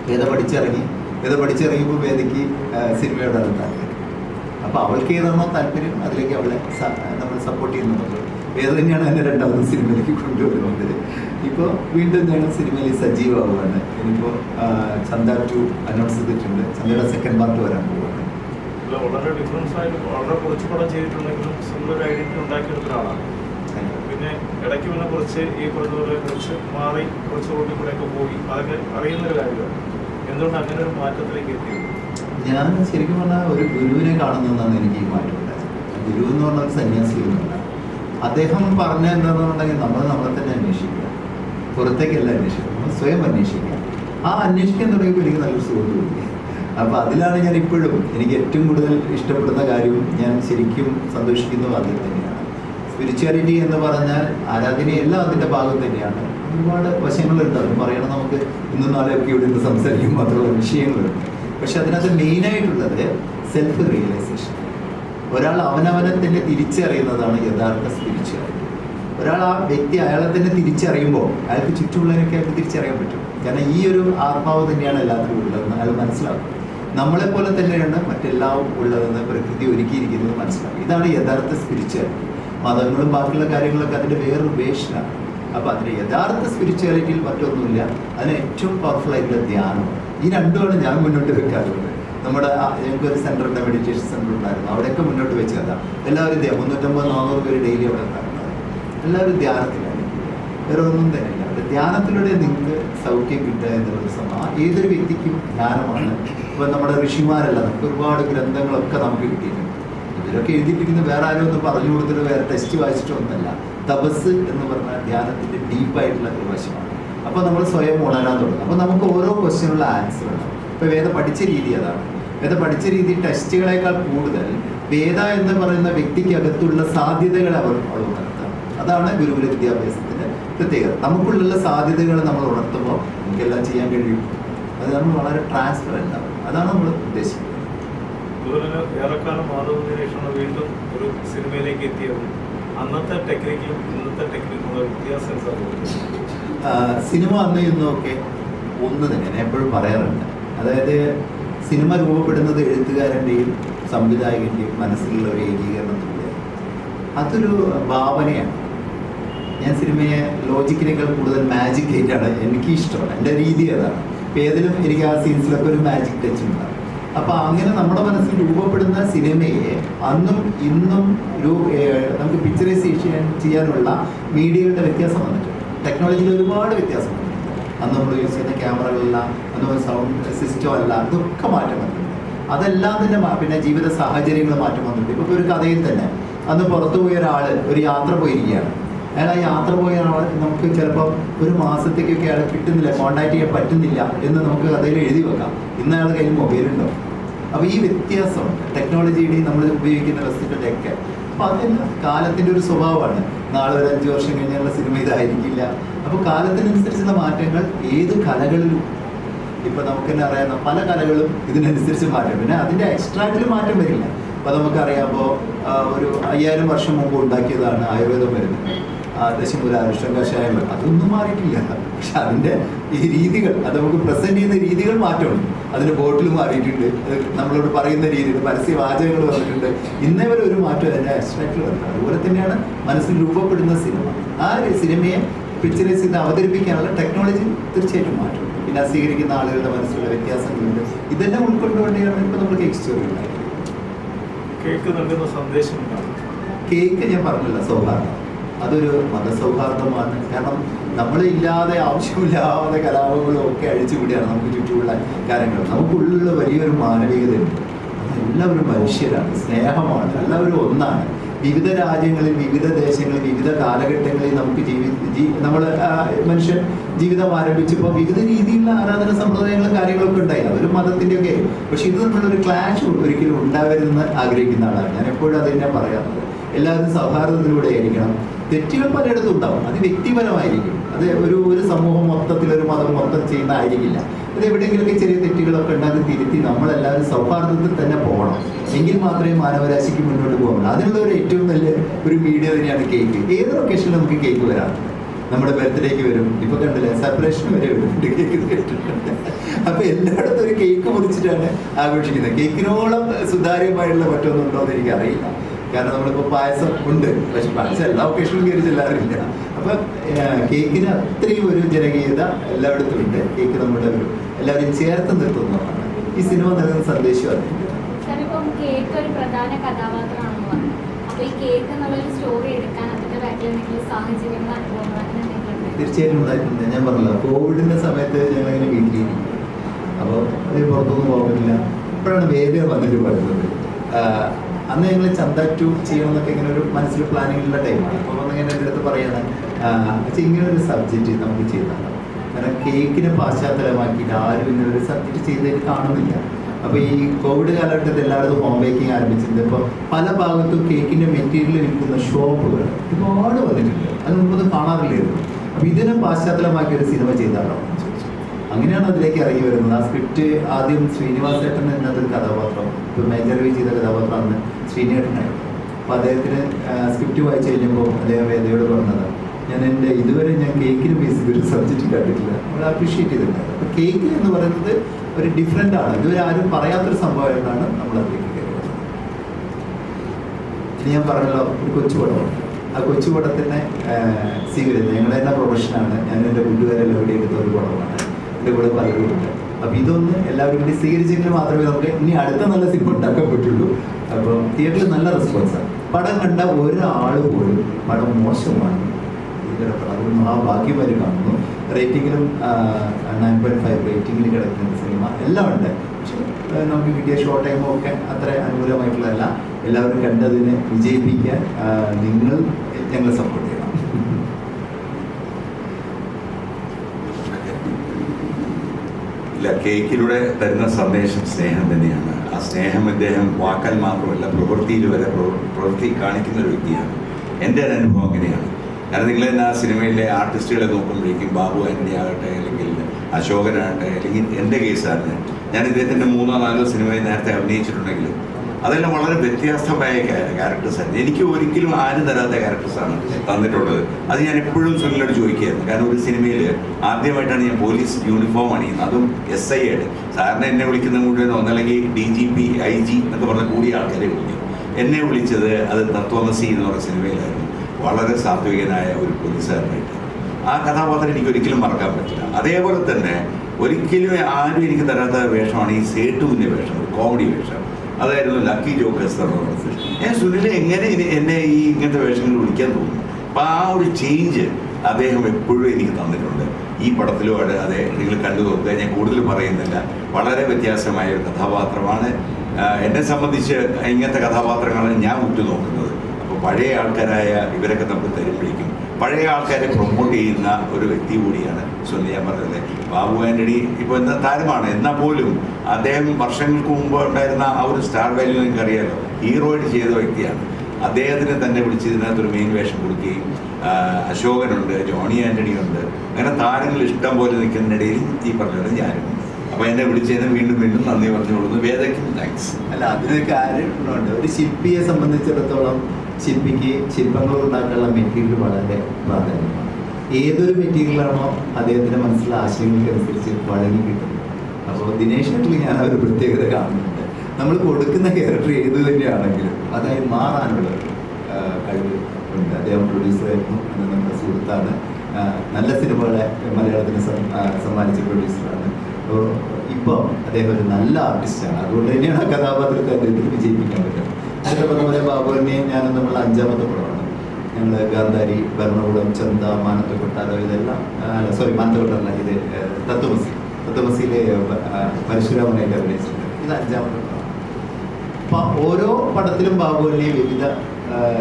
വേദ പഠിച്ചിറങ്ങി. വേദ പഠിച്ചിറങ്ങിയപ്പോൾ വേദയ്ക്ക് സിനിമയോട് താല്പര്യം. അപ്പോൾ അവൾക്ക് ഏതാണോ താല്പര്യം അതിലേക്ക് അവളെ നമ്മൾ സപ്പോർട്ട് ചെയ്യുന്നുണ്ട്. വേദ തന്നെയാണ് എന്നെ രണ്ടാമത് സിനിമയിലേക്ക് കൊണ്ടുവരുന്നത്. ഇപ്പോൾ വീണ്ടും ഞങ്ങൾ സിനിമയിൽ സജീവമാവുകയാണ്. ഇനിയിപ്പോൾ ചന്ദ ടു അനൗൺസ് ചെയ്തിട്ടുണ്ട്. ചന്ദയുടെ സെക്കൻഡ് പാർട്ട് വരാൻ പോവുകയാണ് അല്ല വളരെ ഡിഫറൻസ് ആയിട്ട് വളരെ കുറച്ച് പടം ചെയ്തിട്ടുണ്ടെങ്കിലും സിമിലർ ഐഡന്റിറ്റി ഉണ്ടാക്കിയെടുത്ത ഒരാളാണ്. പിന്നെ ഇടയ്ക്ക് പിന്നെ കുറച്ച് ഈ പറഞ്ഞതുപോലെ കുറച്ച് മാറി കുറച്ച് റോഡിൽ കൂടെ ഒക്കെ പോയി. അതൊക്കെ അറിയുന്ന ഒരു കാര്യമാണ്. എന്തുകൊണ്ട് അങ്ങനെ ഒരു മാറ്റത്തിലേക്ക് എത്തിയത്? ഞാൻ ശരിക്കും പറഞ്ഞാൽ ഒരു ഗുരുവിനെ കാണുന്നതാണ് എനിക്ക് ഈ മാറ്റം ഗുരു എന്ന് പറഞ്ഞാൽ ഒരു സന്യാസിയൊന്നുമല്ല അദ്ദേഹം പറഞ്ഞ എന്താണെന്നുണ്ടെങ്കിൽ നമ്മൾ നമ്മളെ തന്നെ അന്വേഷിക്കുക. പുറത്തേക്കല്ല അന്വേഷിക്കുക. നമ്മൾ സ്വയം അന്വേഷിക്കുക. ആ അന്വേഷിക്കാൻ തുടങ്ങിയപ്പോൾ എനിക്ക് നല്ലൊരു സുഖം തോന്നി അപ്പോൾ അതിലാണ് ഞാൻ ഇപ്പോഴും എനിക്ക് ഏറ്റവും കൂടുതൽ ഇഷ്ടപ്പെടുന്ന കാര്യവും ഞാൻ ശരിക്കും സന്തോഷിക്കുന്നതും അതിൽ തന്നെയാണ്. സ്പിരിച്വാലിറ്റി എന്ന് പറഞ്ഞാൽ ആരാധനയെല്ലാം അതിന്റെ ഭാഗം തന്നെയാണ്. ഒരുപാട് വശങ്ങളുണ്ട്. അത് പറയണം നമുക്ക്. ഇന്നും നാളെയൊക്കെ ഇവിടെ നിന്ന് സംസാരിക്കും. മാത്രമുള്ള വിഷയങ്ങളുണ്ട്. പക്ഷെ അതിനകത്ത് മെയിനായിട്ടുള്ളത് സെൽഫ് റിയലൈസേഷൻ ഒരാൾ അവനവനെ തന്നെ തിരിച്ചറിയുന്നതാണ് യഥാർത്ഥ സ്പിരിച്വാലിറ്റി ഒരാൾ ആ വ്യക്തി അയാളെ തന്നെ തിരിച്ചറിയുമ്പോൾ അയാൾക്ക് ചുറ്റുമുള്ളവരൊക്കെ അയാൾക്ക് തിരിച്ചറിയാൻ പറ്റും. കാരണം ഈ ഒരു ആത്മാവ് തന്നെയാണ് എല്ലാത്തിനും ഉള്ളതെന്ന് അയാൾ മനസ്സിലാക്കും. നമ്മളെ പോലെ തന്നെയാണ് മറ്റെല്ലാം ഉള്ളതെന്ന് പ്രകൃതി ഒരുക്കിയിരിക്കുന്നത് മനസ്സിലാക്കും. ഇതാണ് യഥാർത്ഥ സ്പിരിച്വാലിറ്റി മതങ്ങളും ബാക്കിയുള്ള കാര്യങ്ങളൊക്കെ അതിന്റെ വേറൊരു വേഷനാണ് അപ്പോൾ അതിന്റെ യഥാർത്ഥ സ്പിരിച്വാലിറ്റിയിൽ മറ്റൊന്നുമില്ല. അതിന് ഏറ്റവും പവർഫുൾ ആയിട്ടുള്ള ധ്യാനം. ഈ രണ്ടുമാണ് ഞാൻ മുന്നോട്ട് വെക്കാറുള്ളത്. നമ്മുടെ ഞങ്ങൾക്ക് ഒരു സെന്ററിന്റെ മെഡിറ്റേഷൻ സെന്റർ ഉണ്ടായിരുന്നു. അവിടെയൊക്കെ മുന്നോട്ട് വെച്ചതാണ് എല്ലാവരും ധ്യാനം മുന്നൂറ്റമ്പത് നാനൂറ് പേര് ഡെയിലി അവിടെ ഉണ്ടായിരുന്നു. എല്ലാവരും ധ്യാനത്തിലാണ് വേറെ ഒന്നും തന്നെയില്ല. ധ്യാനത്തിലൂടെ നിങ്ങൾക്ക് സൗഖ്യം കിട്ടുക എന്നുള്ള സമയം ഏതൊരു വ്യക്തിക്കും ധ്യാനമാണ് ഇപ്പം നമ്മുടെ ഋഷിമാരല്ല നമുക്ക് ഒരുപാട് ഗ്രന്ഥങ്ങളൊക്കെ നമുക്ക് കിട്ടിയിട്ടുണ്ട്. ഇതിലൊക്കെ എഴുതിയിട്ടിരിക്കുന്ന വേറെ ആരും ഒന്നും പറഞ്ഞു കൊടുത്തിട്ട് വേറെ ടെസ്റ്റ് വായിച്ചിട്ടൊന്നുമല്ല. തപസ് എന്ന് പറഞ്ഞാൽ ധ്യാനത്തിന്റെ ഡീപ്പായിട്ടുള്ള ഒരു വശമാണ്. അപ്പോൾ നമ്മൾ സ്വയം ഉണരാൻ തുടങ്ങും. അപ്പോൾ നമുക്ക് ഓരോ ക്വസ്റ്റ്യനുള്ള ആൻസർ ഉണ്ടാവും ഇപ്പോൾ വേദ പഠിച്ച രീതി അതാണ്. വേദ പഠിച്ച രീതി ടെസ്റ്റുകളേക്കാൾ കൂടുതൽ വേദ എന്ന് പറയുന്ന വ്യക്തിക്കകത്തുള്ള സാധ്യതകൾ അവർ അവൾ ഉണർത്തുകയാണ് അതാണ് ഗുരുകുല വിദ്യാഭ്യാസത്തിന്റെ പ്രത്യേകത. നമുക്കുള്ള സാധ്യതകൾ നമ്മൾ ഉണർത്തുമ്പോൾ നമുക്കെല്ലാം ചെയ്യാൻ കഴിയും. അത് നമ്മൾ വളരെ ട്രാൻസ്പെറന്റ് ആവും അതാണ് നമ്മൾ ഉദ്ദേശിക്കുന്നത്. ഏറെക്കാലം വീണ്ടും ഒരു സിനിമയിലേക്ക് എത്തിയത്. അന്നത്തെ ടെക്നിക്കും ഇന്നത്തെ വ്യത്യാസം സിനിമ അന്ന് ഇന്നൊക്കെ ഒന്ന് തന്നെ ഞാൻ എപ്പോഴും പറയാറുണ്ട്. അതായത് സിനിമ രൂപപ്പെടുന്നത് എഴുത്തുകാരന്റെയും സംവിധായകന്റെയും മനസ്സിലുള്ള ഒരു ഏകീകരണത്തിലൂടെ അതൊരു ഭാവനയാണ്. ഞാൻ സിനിമയെ ലോജിക്കിനേക്കാൾ കൂടുതൽ മാജിക് ആയിട്ടാണ് എനിക്ക് ഇഷ്ടമാണ് എന്റെ രീതി അതാണ്. ഇപ്പം ഏതിലും എനിക്ക് ആ സീൻസിലൊക്കെ ഒരു മാജിക് ടച്ച് ഉണ്ടാവും. അപ്പോൾ അങ്ങനെ നമ്മുടെ മനസ്സിൽ രൂപപ്പെടുന്ന സിനിമയെ അന്നും ഇന്നും നമുക്ക് പിക്ചറൈസേഷൻ ചെയ്യാനുള്ള മീഡിയയുടെ വ്യത്യാസം വന്നിട്ടുണ്ട്. ടെക്നോളജിയിൽ ഒരുപാട് വ്യത്യാസം വന്നിട്ടുണ്ട്. അന്ന് നമ്മൾ യൂസ് ചെയ്യുന്ന ക്യാമറകളല്ല അന്ന് സൗണ്ട് സിസ്റ്റം അല്ല ഇതൊക്കെ മാറ്റം വന്നിട്ടുണ്ട്. അതെല്ലാം തന്നെ പിന്നെ ജീവിത സാഹചര്യങ്ങൾ മാറ്റം വന്നിട്ടുണ്ട്. ഇപ്പോൾ ഒരു കഥയിൽ തന്നെ അന്ന് പുറത്തു പോയ ഒരാൾ ഒരു യാത്ര പോയിരിക്കുകയാണ്. അയാൾ ആ യാത്ര പോയ നമുക്ക് ചിലപ്പോൾ ഒരു മാസത്തേക്കൊക്കെ അയാൾ കിട്ടുന്നില്ല കോണ്ടാക്ട് ചെയ്യാൻ പറ്റുന്നില്ല എന്ന് നമുക്ക് കഥയിൽ എഴുതി വെക്കാം. ഇന്ന് അയാളുടെ കയ്യിൽ ഉണ്ടോ? അപ്പോൾ ഈ വ്യത്യാസം ടെക്നോളജിയുടെയും നമ്മൾ ഉപയോഗിക്കുന്ന വസ്തുക്കളുടെയൊക്കെ അപ്പോൾ അതെല്ലാം കാലത്തിന്റെ ഒരു സ്വഭാവമാണ്. നാളെ ഒരു അഞ്ച് വർഷം കഴിഞ്ഞുള്ള സിനിമ ഇതായിരിക്കില്ല. അപ്പോൾ കാലത്തിനനുസരിച്ചുള്ള മാറ്റങ്ങൾ ഏത് കലകളിലും ഇപ്പൊ നമുക്ക് തന്നെ അറിയാവുന്ന പല കലകളും ഇതിനനുസരിച്ച് മാറ്റം. പിന്നെ അതിന്റെ എക്സ്ട്രാക്റ്റിൽ മാറ്റം വരില്ല. അപ്പൊ നമുക്കറിയാമോ ഒരു അയ്യായിരം വർഷം മുമ്പ് ഉണ്ടാക്കിയതാണ് ആയുർവേദം മരുന്ന് ദശമൂല അരിഷ്ടം കഷായം അതൊന്നും മാറിയിട്ടില്ല. പക്ഷെ അതിന്റെ ഈ രീതികൾ അത് നമുക്ക് പ്രസന്റ് ചെയ്യുന്ന രീതികൾ മാറ്റമുണ്ട് അതിന് ബോട്ടിൽ മാറിയിട്ടുണ്ട്. നമ്മളോട് പറയുന്ന രീതിയിൽ പരസ്യ വാചകങ്ങൾ വന്നിട്ടുണ്ട്. ഇന്നേ വരെ ഒരു മാറ്റം അതിന്റെ അബ്സ്ട്രാക്റ്റിൽ വന്നിട്ടുണ്ട്. അതുപോലെ തന്നെയാണ് മനസ്സിൽ രൂപപ്പെടുന്ന സിനിമ. ആ സിനിമയെ പിക്ചറൈസ് ചെയ്ത് അവതരിപ്പിക്കാനുള്ള ടെക്നോളജി തീർച്ചയായിട്ടും മാറ്റും. പിന്നെ സ്വീകരിക്കുന്ന ആളുകളുടെ മനസ്സിലുള്ള വ്യത്യാസങ്ങളുണ്ട്. ഇതെല്ലാം ഉൾക്കൊണ്ടുകൊണ്ടാണ് ഇപ്പോൾ നമ്മൾ കേക്ക് സ്റ്റോറി ഉണ്ടായത്. കേക്ക് നൽകുന്ന സന്ദേശം കേക്ക് ഞാൻ പറഞ്ഞില്ല സൗഹാർദ്ദം. അതൊരു മതസൗഹാർദ്ദമാണ്. കാരണം നമ്മളില്ലാതെ ആവശ്യമില്ലാതെ കലാപങ്ങളും ഒക്കെ അഴിച്ചുകൂടിയാണ് നമുക്ക് ചുറ്റുമുള്ള കാര്യങ്ങൾ. നമുക്കുള്ളിലുള്ള വലിയൊരു മാനവികതയുണ്ട്. എല്ലാവരും മനുഷ്യരാണ് സ്നേഹമാണ് എല്ലാവരും ഒന്നാണ്. വിവിധ രാജ്യങ്ങളിൽ വിവിധ ദേശങ്ങളിൽ വിവിധ കാലഘട്ടങ്ങളിൽ നമുക്ക് ജീവി നമ്മൾ മനുഷ്യൻ ജീവിതം ആരംഭിച്ചപ്പോൾ വിവിധ രീതിയിലുള്ള ആരാധന സമ്പ്രദായങ്ങളും കാര്യങ്ങളൊക്കെ ഉണ്ടായി. അതൊരു മതത്തിന്റെ ഒക്കെ പക്ഷെ ഇത് നമ്മളൊരു ക്ലാഷ് ഒരിക്കലും ഉണ്ടാവരുതെന്ന് ആഗ്രഹിക്കുന്ന ആളാണ്. ഞാൻ എപ്പോഴും അത് തന്നെ പറയാറുള്ളത് എല്ലാവരും സൗഹാർദ്ദത്തിലൂടെ ആയിരിക്കണം തെറ്റുകൾ പലയിടത്തും ഉണ്ടാവും. അത് വ്യക്തിപരമായിരിക്കും. അത് ഒരു ഒരു സമൂഹം മൊത്തത്തിൽ ഒരു മതം മൊത്തം ചെയ്യുന്നതായിരിക്കില്ല അത് എവിടെയെങ്കിലുമൊക്കെ ചെറിയ തെറ്റുകളൊക്കെ ഉണ്ടാക്കി തിരുത്തി നമ്മളെല്ലാവരും സൗഹാർദ്ദത്തിൽ തന്നെ പോകണം. എങ്കിൽ മാത്രമേ മാനവരാശിക്ക് മുന്നോട്ട് പോകാൻ അതിനുള്ള ഒരു ഏറ്റവും നല്ല ഒരു മീഡിയ തന്നെയാണ് കേക്ക് ഏത് ലൊക്കേഷനിൽ നമുക്ക് കേക്ക് വരാം? നമ്മുടെ ബർത്ത്ഡേക്ക് വരും. ഇപ്പൊ കണ്ടില്ലേ? സെപ്പറേഷൻ വരെ കേക്ക് (laughs) അപ്പൊ എല്ലായിടത്തും ഒരു കേക്ക് മുറിച്ചിട്ടാണ് ആഘോഷിക്കുന്നത്. കേക്കിനോളം സുതാര്യമായിട്ടുള്ള മറ്റൊന്നുണ്ടോ എന്ന് എനിക്ക് അറിയില്ല കാരണം നമ്മളിപ്പോൾ പായസം ഉണ്ട്. പക്ഷെ പായസം എല്ലാ ഒക്കേഷനിലും കയറി ചെല്ലാറില്ല. അപ്പം കേക്കിന് അത്രയും ഒരു ജനകീയത എല്ലായിടത്തും ഉണ്ട്. കേക്ക് നമ്മുടെ ഒരു എല്ലാവരും ചേർത്ത് നിർത്തുന്നതാണ് ഈ സിനിമ നൽകുന്ന സന്ദേശം അതിന്റെ സാറിപ്പം കേക്ക് ഒരു പ്രധാന കഥാപാത്രമാണെന്ന് പറഞ്ഞു. അപ്പൊ ഈ കേക്ക് എന്നുള്ളൊരു സ്റ്റോറി എടുക്കാൻ അതിന്റെ ബാക്കിൽ എന്തെങ്കിലും സാഹചര്യങ്ങൾ അനുഭവങ്ങൾ അങ്ങനെ എന്തെങ്കിലും ഉണ്ടോ? തീർച്ചയായിട്ടും ഉണ്ടായിട്ടുണ്ട്. ഞാൻ പറഞ്ഞല്ലോ കോവിഡിന്റെ സമയത്ത് ഞങ്ങളിങ്ങനെ വീട്ടിലിരിക്കും അപ്പോൾ പുറത്തൊന്നും പോകുന്നില്ല ഇപ്പോഴാണ് വേദന വന്നിട്ട് പറയുന്നത്. അന്ന് ഞങ്ങൾ ചന്ത ടു ചെയ്യണമെന്നൊക്കെ ഇങ്ങനെ ഒരു മനസ്സിൽ പ്ലാനിങ്ങുള്ള ടൈമാണ് അപ്പോൾ വന്നിങ്ങനെ എന്റെ അടുത്ത് പറയാണ് പക്ഷേ ഇങ്ങനെ ഒരു സബ്ജക്റ്റ് നമുക്ക് ചെയ്താണ് കാരണം കേക്കിനെ പാശ്ചാത്തലമാക്കിയിട്ട് ആരും ഇങ്ങനെ ഒരു സബ്ജക്റ്റ് ചെയ്തതായിട്ട് കാണുന്നില്ല. അപ്പോൾ ഈ കോവിഡ് കാലഘട്ടത്തിൽ എല്ലായിടത്തും ഹോം ബേക്കിംഗ് ആരംഭിച്ചിട്ടുണ്ട്. ഇപ്പോൾ പല ഭാഗത്തും കേക്കിന്റെ മെറ്റീരിയൽ വിൽക്കുന്ന ഷോപ്പുകൾ ഒരുപാട് വന്നിട്ടുണ്ട്. അത് മുമ്പൊന്നും കാണാറില്ലായിരുന്നു. അപ്പോൾ ഇതിനെ പാശ്ചാത്തലമാക്കി ഒരു സിനിമ ചെയ്താലോ. അങ്ങനെയാണ് അതിലേക്ക് ഇറങ്ങി വരുന്നത്. ആ സ്ക്രിപ്റ്റ് ആദ്യം ശ്രീനിവാസ് ഏട്ടൻ എന്നതൊരു കഥാപാത്രം ഇപ്പോൾ മേജർ വി ചെയ്ത കഥാപാത്രം അന്ന് ശ്രീനേട്ടനായിരുന്നു അപ്പോൾ അദ്ദേഹത്തിന് സ്ക്രിപ്റ്റ് വായിച്ചു കഴിഞ്ഞപ്പോൾ അദ്ദേഹം വേദയോട് പറഞ്ഞത് ഞാൻ എന്റെ ഇതുവരെ ഞാൻ കേക്കിന് ബേസ് ചെയ്തൊരു സബ്ജക്റ്റ് കണ്ടിട്ടില്ല. നമ്മൾ അപ്രീഷിയേറ്റ് ചെയ്തിട്ടുണ്ട്. അപ്പോൾ കേക്ക് എന്ന് പറയുന്നത് ഒരു ഡിഫറെന്റ് ആണ്. ഇതുവരെ ആരും പറയാത്തൊരു സംഭവമായിട്ടാണ് നമ്മൾ അതിലേക്ക് കയറുന്നത്. ഇനി ഞാൻ പറഞ്ഞല്ലോ ഒരു കൊച്ചുപടമാണ് ആ കൊച്ചുപടത്തിനെ സ്വീകരിച്ചത് ഞങ്ങളുടെ തന്നെ പ്രൊഫഷനാണ് ഞാൻ എന്റെ കൂട്ടുകാരെല്ലാം ഇവിടെ എടുത്ത ഒരു പടമാണ്. എന്റെ കൂടെ പലരും ഉണ്ട് അപ്പോൾ ഇതൊന്ന് എല്ലാവരും കൂടി സ്വീകരിച്ചെങ്കിൽ മാത്രമേ നമുക്ക് ഇനി അടുത്ത നല്ല സിനിമ ഉണ്ടാക്കാൻ പറ്റുള്ളൂ. അപ്പോൾ തിയേറ്ററിൽ നല്ല റെസ്പോൺസാണ് പടം കണ്ട ഒരാൾ പോലും പടം മോശമാണ്. ഇതിന്റെ പടം. അത് മഹാഭാഗ്യമായി കാണുന്നു. റേറ്റിങ്ങിലും നയൻ പോയിന്റ് ഫൈവ് റേറ്റിങ്ങിൽ കിടക്കുന്ന സിനിമ എല്ലാം ഉണ്ട്. പക്ഷെ നമുക്ക് കിട്ടിയ ഷോർട്ട് ടൈമും ഒക്കെ അത്ര അനുകൂലമായിട്ടുള്ളതല്ല. എല്ലാവരും കണ്ടതിനെ വിജയിപ്പിക്കാൻ നിങ്ങൾ ഞങ്ങളെ സപ്പോർട്ട് ചെയ്യണം ഇല്ല കേക്കിലൂടെ തരുന്ന സന്ദേശം സ്നേഹം തന്നെയാണ്. ആ സ്നേഹം അദ്ദേഹം വാക്കാൽ മാത്രമല്ല പ്രവൃത്തിയിൽ വരെ പ്രവൃത്തി കാണിക്കുന്ന ഒരു വ്യക്തിയാണ്. എന്റെ ഒരു അനുഭവം അങ്ങനെയാണ്. കാരണം നിങ്ങൾ തന്നെ ആ സിനിമയിലെ ആർട്ടിസ്റ്റുകളെ നോക്കുമ്പോഴേക്കും ബാബു ആന്റണി ആകട്ടെ അല്ലെങ്കിൽ അശോകനാകട്ടെ അല്ലെങ്കിൽ എന്റെ കേസാണ് ഞാൻ ഇദ്ദേഹത്തിന്റെ മൂന്നോ നാലോ സിനിമയിൽ നേരത്തെ അഭിനയിച്ചിട്ടുണ്ടെങ്കിലും അതെല്ലാം വളരെ വ്യത്യസ്തമായ ക്യാരക്ടേഴ്സ് ആയിരുന്നു. എനിക്ക് ഒരിക്കലും ആരും തരാത്ത ക്യാരക്ടേഴ്സാണ് തന്നിട്ടുള്ളത്. അത് ഞാൻ എപ്പോഴും സുനിലോട് ചോദിക്കുകയായിരുന്നു. കാരണം ഒരു സിനിമയിൽ ആദ്യമായിട്ടാണ് ഞാൻ പോലീസ് യൂണിഫോം അണിയുന്നത്. അതും എസ് ഐ ആയിട്ട്. സാറിന് എന്നെ വിളിക്കുന്ന മുഴുവൻ ഒന്നല്ലെങ്കിൽ D G P I G എന്നൊക്കെ പറഞ്ഞ കൂടിയ ആൾക്കാരെ വിളിക്കും. എന്നെ വിളിച്ചത് അത് തത്വമസി എന്ന് പറഞ്ഞ സിനിമയിലായിരുന്നു. വളരെ സാത്വികനായ ഒരു പോലീസുകാരനായിട്ട് ആ കഥാപാത്രം എനിക്ക് ഒരിക്കലും മറക്കാൻ പറ്റില്ല. അതേപോലെ തന്നെ ഒരിക്കലും ആരും എനിക്ക് തരാത്ത വേഷമാണ് ഈ സേട്ടുവിന്റെ വേഷം. കോമഡി വേഷം. അതായിരുന്നു ലക്കി ജോക്കേഴ്സ് എന്ന് പറഞ്ഞത് ഞാൻ സുനിൽ എങ്ങനെ ഇനി എന്നെ ഈ ഇങ്ങനത്തെ വേഷങ്ങൾ വിളിക്കാൻ തോന്നുന്നു അപ്പം ആ ഒരു ചേഞ്ച് അദ്ദേഹം എപ്പോഴും എനിക്ക് തന്നിട്ടുണ്ട്. ഈ പടത്തിലും അതെ നിങ്ങൾ കണ്ടു നോക്കുക. ഞാൻ കൂടുതൽ പറയുന്നില്ല. വളരെ വ്യത്യാസമായ ഒരു കഥാപാത്രമാണ്. എന്നെ സംബന്ധിച്ച് ഇങ്ങനത്തെ കഥാപാത്രങ്ങളാണ് ഞാൻ ഉറ്റുനോക്കുന്നത്. അപ്പോൾ പഴയ ആൾക്കാരായ ഇവരൊക്കെ നമുക്ക് തരുമ്പോഴേക്കും പഴയ ആൾക്കാരെ പ്രൊമോട്ട് ചെയ്യുന്ന ഒരു വ്യക്തി കൂടിയാണ് സുനിൽ ഞാൻ പറഞ്ഞത്. ബാബു ആന്റണി ഇപ്പോൾ എന്താ താരമാണ്. എന്നാൽ പോലും അദ്ദേഹം വർഷങ്ങൾക്ക് മുമ്പ് ഉണ്ടായിരുന്ന ആ ഒരു സ്റ്റാർ വാല്യൂ എനിക്കറിയാലോ. ഹീറോയിട്ട് ചെയ്ത വ്യക്തിയാണ്. അദ്ദേഹത്തിനെ തന്നെ വിളിച്ച് ഇതിനകത്ത് ഒരു മെയിൻ വേഷം കൊടുക്കുകയും അശോകനുണ്ട് ജോണി ആന്റണി ഉണ്ട് അങ്ങനെ താരങ്ങൾ ഇഷ്ടം പോലെ നിൽക്കുന്നതിനിടയിൽ ഈ പറഞ്ഞത് ഞാനും. അപ്പോൾ എന്നെ വിളിച്ചതിന് വീണ്ടും വീണ്ടും നന്ദി പറഞ്ഞു കൊടുക്കുന്നു വേദയ്ക്കും താങ്ക്സ് അല്ല അതിനൊരു കാര്യം ഉണ്ട് ഒരു ശില്പിയെ സംബന്ധിച്ചിടത്തോളം ശില്പിക്ക് ശില്പങ്ങൾ ഉണ്ടാക്കാനുള്ള മെറ്റീരിയൽ വളരെ പ്രാധാന്യമാണ് ഏതൊരു മെറ്റീരിയലാണോ അദ്ദേഹത്തിന്റെ മനസ്സിലെ ആശയങ്ങൾക്കനുസരിച്ച് വഴങ്ങി കിട്ടുന്നത് അപ്പോൾ ദിനേശ് ഷട്ടിൽ ഞാൻ ഒരു പ്രത്യേകത കാണുന്നുണ്ട്. നമ്മൾ കൊടുക്കുന്ന ക്യാരക്ടർ ഏത് തന്നെയാണെങ്കിലും അതായത് മാറാനുള്ള കഴിവ് ഉണ്ട്. അദ്ദേഹം പ്രൊഡ്യൂസറായിരുന്നു അത് നമ്മുടെ സുഹൃത്താണ്. നല്ല സിനിമകളെ മലയാളത്തിന് സമ്മാനിച്ച പ്രൊഡ്യൂസറാണ് അപ്പോൾ ഇപ്പോൾ അദ്ദേഹം ഒരു നല്ല ആർട്ടിസ്റ്റാണ് അതുകൊണ്ട് തന്നെയാണ് ആ കഥാപാത്രത്തെ അദ്ദേഹത്തിന് വിജയിപ്പിക്കാൻ പറ്റും നേരത്തെ പറഞ്ഞ പോലെ ബാബുവിനെയും ഞാനും നമ്മൾ അഞ്ചാമത്തെ പടമാണ് ഞങ്ങൾ ഗാന്ധാരി ഭരണകൂടം ചന്ത മാനത്തെ കൊട്ടാരോ ഇതെല്ലാം സോറി മാനത്തെ കൊട്ടാരല്ല ഇത് തത്വമസി തത്വമസിയിലെ പരശുരാമനായിട്ട് അഭിനയിച്ചിട്ടുണ്ട്. ഇത് അഞ്ചാമത്തെ പടമാണ് അപ്പം ഓരോ പടത്തിലും ബാബുവിനെ വിവിധ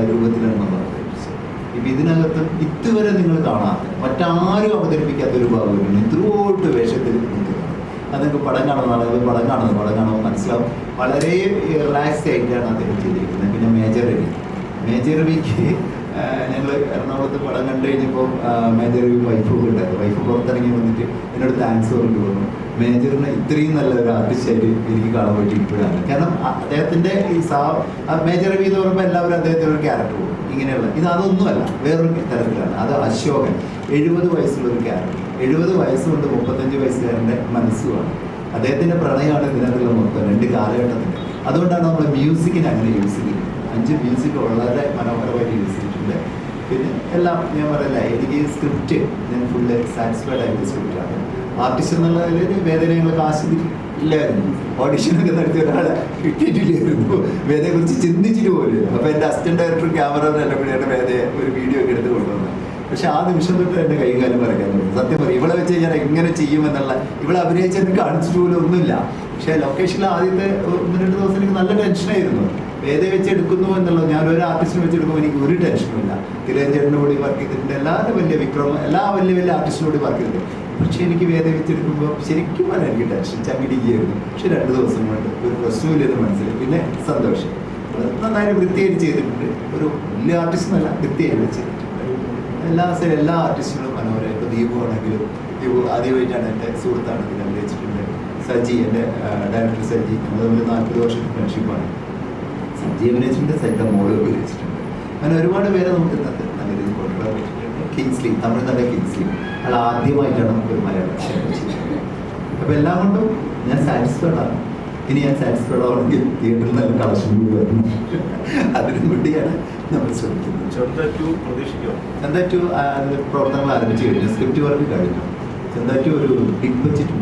രൂപത്തിലാണ് നമ്മൾ അവതരിപ്പിച്ചത്. ഇപ്പം ഇതിനകത്ത് ഇതുവരെ നിങ്ങൾ കാണാത്ത മറ്റാരും അവതരിപ്പിക്കാത്ത ഒരു ബാബുവിനെ ഇത്രോട്ട് വേഷത്തിൽ അത് നിങ്ങൾക്ക് പടം കാണുന്ന ആളുകൾ പടം കാണുന്നു? പടം കാണുമ്പോൾ മനസ്സിലാവും. വളരെ റിലാക്സ് ആയിട്ടാണ് അദ്ദേഹം ചെയ്തിരിക്കുന്നത്. പിന്നെ മേജർ രവി. മേജർ രവിക്ക് ഞങ്ങൾ എറണാകുളത്ത് പടം കണ്ടു കഴിഞ്ഞപ്പോൾ മേജർ രവി വൈഫ് ഉണ്ടായിരുന്നു. വൈഫ് പുറത്തിറങ്ങി വന്നിട്ട് എന്നോട് താങ്ക്സ് പറഞ്ഞു തോന്നുന്നു മേജറിന് ഇത്രയും നല്ല ഒരു ആർട്ടിസ്റ്റായിട്ട് എനിക്ക് കാണാൻ പറ്റി ഇപ്പോഴാണ്. കാരണം അദ്ദേഹത്തിന്റെ ഈ സാ മേജർ രവി എന്ന് പറയുമ്പോൾ എല്ലാവരും അദ്ദേഹത്തിന്റെ ഒരു ക്യാരക്ടർ പോകും ഇങ്ങനെയുള്ള ഇത് അതൊന്നുമല്ല. വേറൊരു തരത്തിലാണ്. അത് അശോകൻ. എഴുപത് വയസ്സുള്ള ഒരു ക്യാരക്ടർ എഴുപത് വയസ്സുകൊണ്ട് മുപ്പത്തഞ്ച് വയസ്സുകാരന്റെ മനസ്സുമാണ്. അദ്ദേഹത്തിന്റെ പ്രണയമാണ് ഇതിനകത്തുള്ള മൊത്തം രണ്ട് കാലഘട്ടത്തിന്റെ. അതുകൊണ്ടാണ് നമ്മൾ മ്യൂസിക്കിനെ അങ്ങനെ യൂസ് ചെയ്യുന്നത്. അഞ്ച് മ്യൂസിക് വളരെ മനോഹരമായിട്ട് യൂസ് ചെയ്തിട്ടുണ്ട്. പിന്നെ എല്ലാം ഞാൻ പറയല്ല എനിക്ക് സ്ക്രിപ്റ്റ് ഞാൻ ഫുള്ള് സാറ്റിസ്ഫൈഡ് ആയിട്ട് സ്ക്രിപ്റ്റാണ്. ആർട്ടിസ്റ്റ് എന്നുള്ള നിലയിൽ വേദന ഞങ്ങൾക്ക് ആസ്വദിക്കില്ലായിരുന്നു ഓഡിഷനൊക്കെ നടത്തിയ ഒരാളെ കിട്ടിയിട്ടില്ലായിരുന്നു. വേദയെ കുറിച്ച് ചിന്തിച്ചിട്ട് പോലും അപ്പോൾ എന്റെ അസിസ്റ്റന്റ് ഡയറക്ടർ ക്യാമറ എല്ലാം കൂടിയാണ് വേദയെ ഒരു വീഡിയോ ഒക്കെ എടുത്ത് കൊണ്ടുവന്നത്. പക്ഷെ ആ നിമിഷം തൊട്ട് എന്റെ കൈ കാലം പറയാൻ തുടങ്ങി. സത്യം പറയും ഇവിടെ വെച്ച് ഞാൻ എങ്ങനെ ചെയ്യുമെന്നുള്ള ഇവളെ അഭിനയിച്ചെന്ന് കാണിച്ചിട്ട് പോലും ഒന്നുമില്ല. പക്ഷെ ലൊക്കേഷനിൽ ആദ്യത്തെ ഒന്ന് രണ്ട് ദിവസം എനിക്ക് നല്ല ടെൻഷനായിരുന്നു വേദ വെച്ച് എടുക്കുന്നു എന്നുള്ളത് ഞാൻ ഒരു ആർട്ടിസ്റ്റിനെ വെച്ചെടുക്കുമ്പോൾ എനിക്ക് ഒരു ടെൻഷനും ഇല്ല. തിരഞ്ചേട്ടന്റെ കൂടി വർക്ക് ചെയ്തിട്ടുണ്ട്. എല്ലാവരും വലിയ വിക്രമം എല്ലാ വലിയ വലിയ ആർട്ടിസ്റ്റിനോട് വർക്ക് ചെയ്തിട്ടുണ്ട്. പക്ഷെ എനിക്ക് വേദ വെച്ചെടുക്കുമ്പോൾ ശരിക്കും പറയാൻ എനിക്ക് ടെൻഷൻ ചങ്ങിടിക്കുകയായിരുന്നു പക്ഷെ രണ്ട് ദിവസം കൊണ്ട് ഒരു പ്രശ്നമില്ലെന്ന് മനസ്സിൽ പിന്നെ സന്തോഷം. നന്നായി വൃത്തിയായിട്ട് ചെയ്തിട്ടുണ്ട്. ഒരു വലിയ ആർട്ടിസ്റ്റ് എന്നല്ല വൃത്തിയായിട്ട് ചെയ്തിട്ടുണ്ട്. എല്ലാ എല്ലാ ആർട്ടിസ്റ്റുകളും മനോഹരം. ഇപ്പോൾ ദീപു ആണെങ്കിലും ദീപു ആദ്യമായിട്ടാണ് എന്റെ സുഹൃത്താണ് ഇതിൽ അഭിനയിച്ചിട്ടുണ്ട് സജി എന്റെ ഡയറക്ടർ സജി. നമ്മൾ തമ്മിൽ നാൽപ്പത് വർഷത്തെ ഫ്രണ്ട്ഷിപ്പാണ് സജി അഭിനയിച്ചിട്ടുണ്ട് സജിയുടെ മോൾ അഭിനയിച്ചിട്ടുണ്ട്. അങ്ങനെ ഒരുപാട് പേരെ നമുക്ക് ഇന്നത്തെ നല്ല രീതിയിൽ കൊണ്ടുവരാൻ പറ്റിയിട്ടുണ്ട്. കിങ്സ്ലി തമിഴ്നാട് കിങ്സ്ലി അത് ആദ്യമായിട്ടാണ് നമുക്കൊരു മലയാളം ചെയ്യുന്നത് അപ്പോൾ എല്ലാം കൊണ്ടും ഞാൻ സാറ്റിസ്ഫൈഡ് ആണ്. ഇനി ഞാൻ സാറ്റിസ്ഫൈഡ് ആവണമെങ്കിൽ തിയേറ്ററിൽ നല്ല കളക്ഷൻ കൂടി വരണം. (laughs) അതിനും വേണ്ടിയാണ് നമ്മൾ ശ്രമിക്കുന്നത് ചെറുത ടു പ്രവർത്തനങ്ങൾ ആരംഭിച്ചു കഴിഞ്ഞു. സ്ക്രിപ്റ്റ് വർക്ക് കഴിഞ്ഞു. ചെന്താറ്റു ഒരു ബിഗ് ബഡ്ജറ്റ്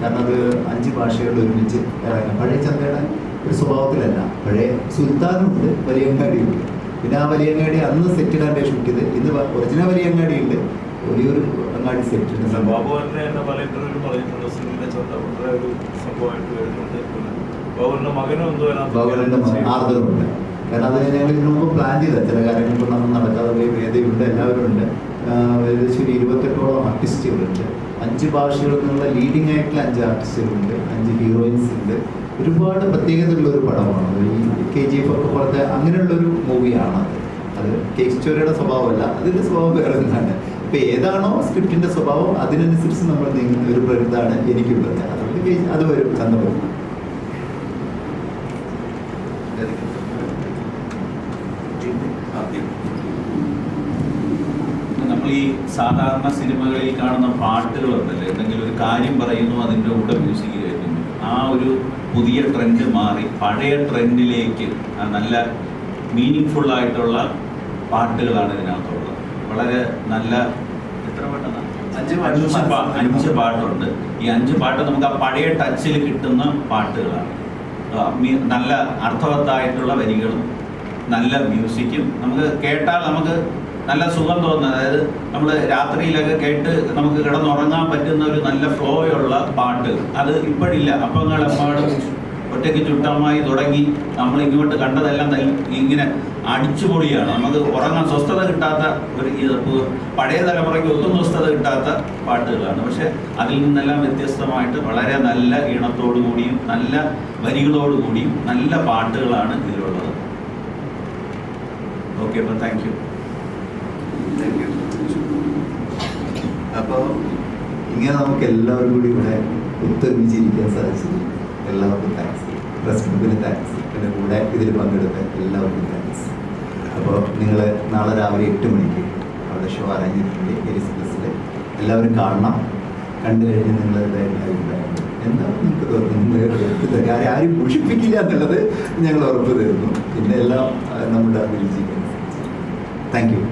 കാരണം അത് അഞ്ച് ഭാഷകളിൽ ഒരുമിച്ച് ഇറങ്ങാം. പഴയ ചന്തയുടെ ഒരു സ്വഭാവത്തിലല്ല. പഴയ സുൽത്താനുണ്ട് വലിയങ്ങാടിയുണ്ട്. പിന്നെ ആ വലിയങ്ങാടി അന്ന് സെറ്റ് ഇടാൻ ഷൂട്ട് ചെയ്ത് ഇന്ന് ഒറിജിനൽ വലിയങ്ങാടി ഉണ്ട് വലിയൊരു അങ്ങാടി സെറ്റ് അല്ല, ബാബു തന്നെ എന്നെ പല ഇന്റർവ്യൂവിലും പറഞ്ഞിട്ടുണ്ട് സിനിമയിലെ ചന്ത വളരെ ഒരു സംഭവമായിട്ട് വരുന്നുണ്ട് പിന്നെ ബാബുവിന്റെ മകനും എന്തോ ആർദ്രമുണ്ട്. കാരണം അത് ഞങ്ങൾ ഇതിനു മുമ്പ് പ്ലാൻ ചെയ്ത ചില കാര്യങ്ങൾ നമ്മൾ നടക്കാതെ പോയി വേദിയുണ്ട് എല്ലാവരും ഉണ്ട്. ഏകദേശം ഒരു ഇരുപത്തെട്ടോളം ആർട്ടിസ്റ്റുകളുണ്ട് അഞ്ച് ഭാഷകളിൽ നിന്നുള്ള ലീഡിംഗ് ആയിട്ടുള്ള അഞ്ച് ആർട്ടിസ്റ്റുകളുണ്ട് അഞ്ച് ഹീറോയിൻസ് ഉണ്ട്. ഒരുപാട് പ്രത്യേകതയുള്ള ഒരു പടമാണ്. ഈ കെ ജി എഫ് ഒക്കെ പോലത്തെ അങ്ങനെയുള്ളൊരു മൂവിയാണ് അത്. കേക്ക് സ്റ്റോറിയുടെ സ്വഭാവമല്ല. അതിന്റെ സ്വഭാവം വേറെ തന്നെയാണ് ഇപ്പം ഏതാണോ സ്ക്രിപ്റ്റിന്റെ സ്വഭാവം അതിനനുസരിച്ച് നമ്മൾ നീങ്ങുന്ന ഒരു പ്രകൃതാണ് എനിക്കുള്ളത്. അതുകൊണ്ട് അത് വരും ചന്തപുരം ആദ്യം. നമ്മൾ ഈ സാധാരണ സിനിമകളിൽ കാണുന്ന പാട്ടുകളുണ്ടല്ലോ എന്തെങ്കിലും ഒരു കാര്യം പറയുന്നു അതിന്റെ കൂടെ മ്യൂസിക് കേൾക്കുന്നു. ആ ഒരു പുതിയ ട്രെൻഡ് മാറി പഴയ ട്രെൻഡിലേക്ക് നല്ല മീനിങ് ഫുൾ ആയിട്ടുള്ള പാട്ടുകളാണ് ഇതിനകത്തുള്ളത്. വളരെ നല്ല എത്ര പാട്ടാണ്? അഞ്ച് പാട്ട് അഞ്ച് പാട്ടുണ്ട്. ഈ അഞ്ച് പാട്ട് നമുക്ക് ആ പഴയ ടച്ചിൽ കിട്ടുന്ന പാട്ടുകളാണ്. നല്ല അർത്ഥവത്തായിട്ടുള്ള വരികളും നല്ല മ്യൂസിക്കും. നമുക്ക് കേട്ടാൽ നമുക്ക് നല്ല സുഖം തോന്നുന്നത്. അതായത് നമ്മൾ രാത്രിയിലൊക്കെ കേട്ട് നമുക്ക് കിടന്നുറങ്ങാൻ പറ്റുന്ന ഒരു നല്ല ഫ്ലോയുള്ള പാട്ട്. അത് ഇപ്പോഴില്ല. അപ്പങ്ങളെമ്പാടും ഒറ്റയ്ക്ക് ചുട്ടമായി തുടങ്ങി നമ്മൾ ഇങ്ങോട്ട് കണ്ടതെല്ലാം തല്ലി ഇങ്ങനെ അടിച്ചുപൊളിയാണ്. നമുക്ക് ഉറങ്ങാൻ സ്വസ്ഥത കിട്ടാത്ത ഒരു പഴയ തലമുറയ്ക്ക് ഒട്ടും സ്വസ്ഥത കിട്ടാത്ത പാട്ടുകളാണ്. പക്ഷെ അതിൽ നിന്നെല്ലാം വ്യത്യസ്തമായിട്ട് വളരെ നല്ല ഈണത്തോടു കൂടിയും നല്ല വരികളോടുകൂടിയും നല്ല പാട്ടുകളാണ് ഇതിലുള്ളത്. ഓക്കെ അപ്പോൾ താങ്ക് യു താങ്ക് യു അപ്പോൾ ഇങ്ങനെ നമുക്ക് എല്ലാവരും കൂടി ഇവിടെ ഒത്തൊരുമിച്ചിരിക്കാൻ സാധിച്ചത് എല്ലാവർക്കും താങ്ക്സ് പ്രസ് ഗ്രൂപ്പിന് താങ്ക്സ് എന്റെ കൂടെ ഇതിൽ പങ്കെടുത്ത എല്ലാവർക്കും താങ്ക്സ് അപ്പോൾ നിങ്ങൾ നാളെ രാവിലെ എട്ട് മണിക്ക് അവിടെ ഷോ അറേഞ്ച് ചെയ്തിട്ടുണ്ട് ബസ്സിൽ എല്ലാവരും കാണണം. കണ്ടു കഴിഞ്ഞ് നിങ്ങൾ എന്താണ് നിങ്ങൾക്ക് തോന്നുന്നത് ആരും മുഷിപ്പിക്കില്ല എന്നുള്ളത് ഞങ്ങൾ ഉറപ്പ് തരുന്നു. പിന്നെ എല്ലാം നമ്മുടെ അഭിരുചിക്ക്. Thank you